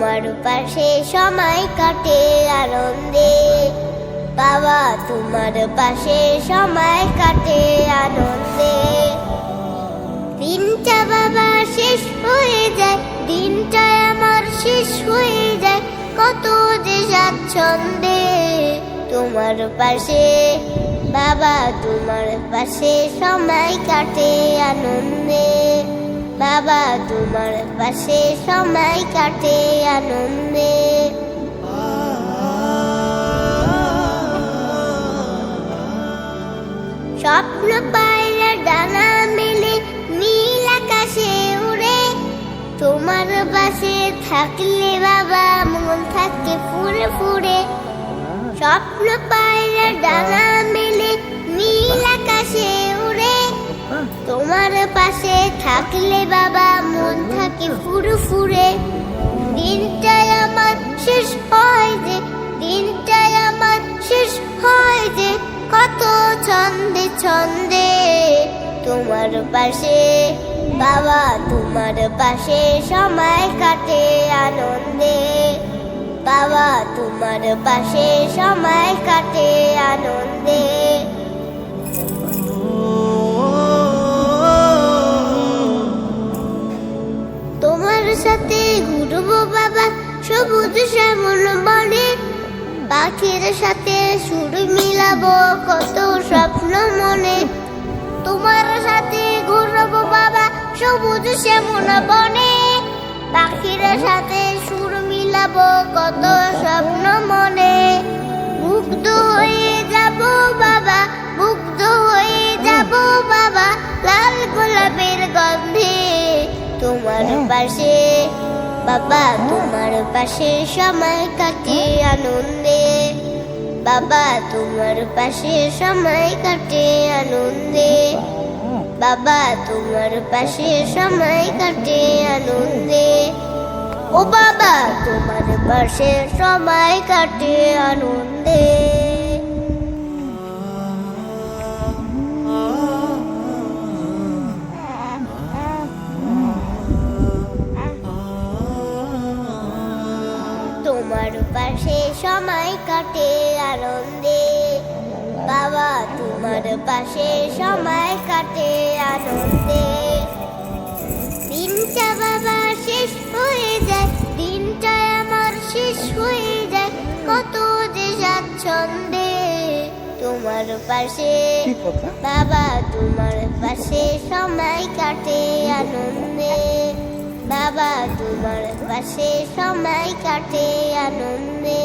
পাশে সময় কাটে আনন্দে। বাবা, তোমার পাশে সময় কাটে আনন্দে। দিনটা বাবা শেষ হয়ে যায়, দিনটা আমার শেষ হয়ে যায়। কত যে স্বাচ্ছন্দে তোমার পাশে। বাবা, তোমার পাশে সময় কাটে আনন্দে। বাবা, তোমার পাশে সময় কাটে আনন্দে। স্বপ্ন পায়রা ডানা মেলে, নীল আকাশে উড়ে। তোমার পাশে থাকলে বাবা, মন থাকে ফুরে ফুরে স্বপ্ন পায়রা ডানা মেলে তোমার পাশে থাকলে বাবা মন থাকে ফুরে ফুরে। দিনটাই আমার শেষ হয় যে, দিনটাই আমার শেষ হয় যে, কত ছন্দে ছন্দে। তোমার পাশে বাবা, তোমার পাশে সময় কাটে আনন্দে। বাবা, তোমার পাশে সময় কাটে আনন্দে। সবুজ শ্যামল বনে পাখির সাথে সুর মিলাবো কত স্বপ্ন মনে। তোমার সাথে ঘুরবো বাবা সবুজ শ্যামল বনে পাখির সাথে সুর মিলাবো কত স্বপ্ন মনে। মুগ্ধ হয়ে যাব বাবা মুগ্ধ হয়ে যাব বাবা লাল গোলাপের গন্ধে তোমার পাশে বাবা, তোমার পাশে সময় কাটে আনন্দে। বাবা, তোমার পাশে সময় কাটে আনন্দে। বাবা, তোমার পাশে সময় কাটে আনন্দে। ও বাবা, তোমার পাশে সময় কাটে আনন্দে। পাশে সময় কাটে আনন্দে। বাবা তোমার পাশে সময় কাটে আনন্দে। দিনটা বাবা শেষ হয়ে যায় দিনটা আমার শেষ হয়ে যায়। কত যে স্বাচ্ছন্দে তোমার পাশে বাবা তোমার পাশে সময় কাটে আনন্দে। বাবা তোমার পাশে সময় কাটে আনন্দে।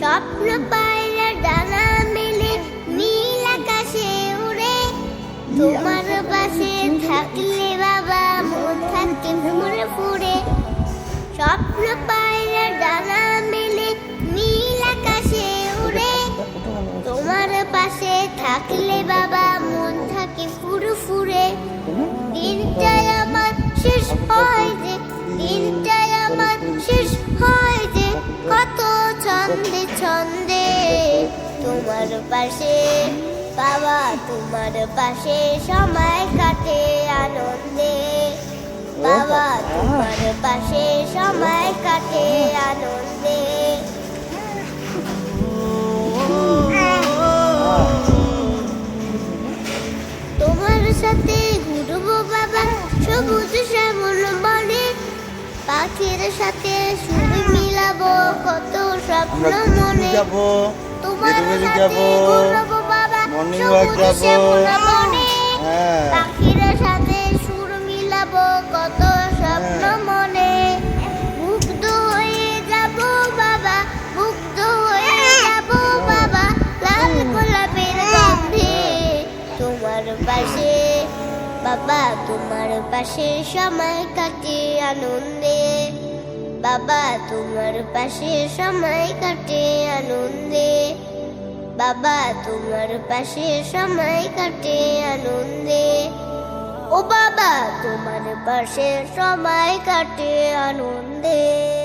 স্বপ্ন পাইলা ডানা মেলে, নীল আকাশে উড়ে। তোমার পাশে থাকলে বাবা, মন থাকে ফুরে ফুরে। স্বপ্ন ছন্দে ছন্দে, তোমার পাশে বাবা, তোমার পাশে সময় কাটে আনন্দে। বাবা, তোমার পাশে সময় কাটে আনন্দে। তোমার সাথে ঘুরবো বাবা, সবুজ শ্যামল বনে। পাখির সাথে সুর মিলাবো, কত আমরা যাব তোমার যাব ঘুরবো বাবা যাব। হ্যাঁ। পাখির সাথে সুর মিলাবো কত স্বপ্ন হ্যাঁ। মনে। মুগ্ধ হয়ে যাব বাবা মুগ্ধ হয়ে যাব বাবা লাল গোলাপের গন্ধে। তোমার পাশে বাবা তোমার পাশে সময় কাটে আনন্দে বাবা, তোমার পাশে সময় কাটে আনন্দে। বাবা, তোমার পাশে সময় কাটে আনন্দে। ও বাবা, তোমার পাশে সময় কাটে আনন্দে।